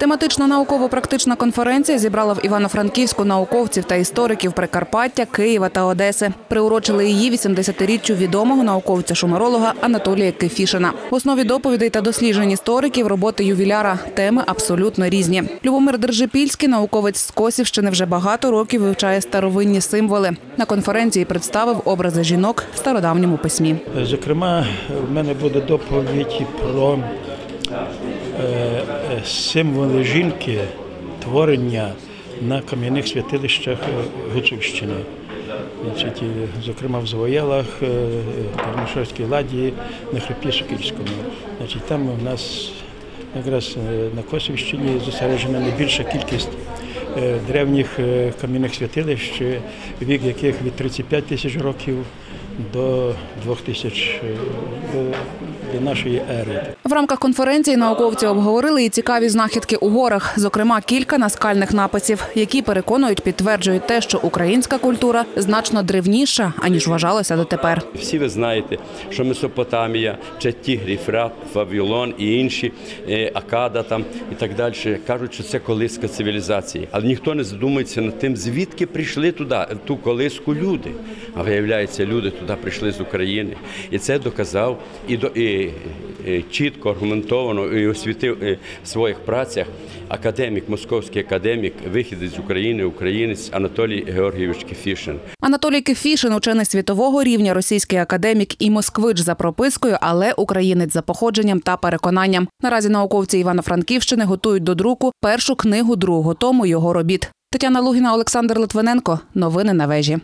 Тематично науково-практична конференція зібрала в Івано-Франківську науковців та істориків Прикарпаття, Києва та Одеси. Приурочили її 80-річчю відомого науковця-шумеролога Анатолія Кефішина. В основі доповідей та досліджень істориків роботи ювіляра. Теми абсолютно різні. Любомир Держипільський, науковець з Косівщини, вже багато років вивчає старовинні символи. На конференції представив образи жінок в стародавньому письмі. Зокрема, в мене буде доповідь про е, символи жінки, творення на кам'яних святилищах е, Гуцульщини. Зокрема, в Завоялах, е, Кармашевській ладі, на хребті Сокільському. Значить, там у нас якраз е, на Косівщині зосереджена найбільша кількість е, древніх е, кам'яних святилищ, е, вік яких від 35 тисяч років до 2000 е, нашої ери. В рамках конференції науковці обговорили і цікаві знахідки у горах, зокрема кілька наскальних написів, які переконують, підтверджують те, що українська культура значно древніша аніж вважалося дотепер. Всі ви знаєте, що Месопотамія, чи Тігр, Єфрат, Вавилон і інші е, Акада там і так далі кажуть, що це колиска цивілізації. Але ніхто не задумується над тим, звідки прийшли туди, ту колиску люди. А виявляється, люди туди прийшли з України. І це доказав і, до, і чітко аргументовано і освітив е, в своїх працях академік, московський академік, вихідець з України, українець Анатолій Георгійович Кефішин. Анатолій Кефішин, учений світового рівня, російський академік і москвич за пропискою, але українець за походженням та переконанням. Наразі науковці Івано-Франківщини готують до друку першу книгу другого тому його робіт. Тетяна Лугіна, Олександр Литвиненко. Новини на вежі.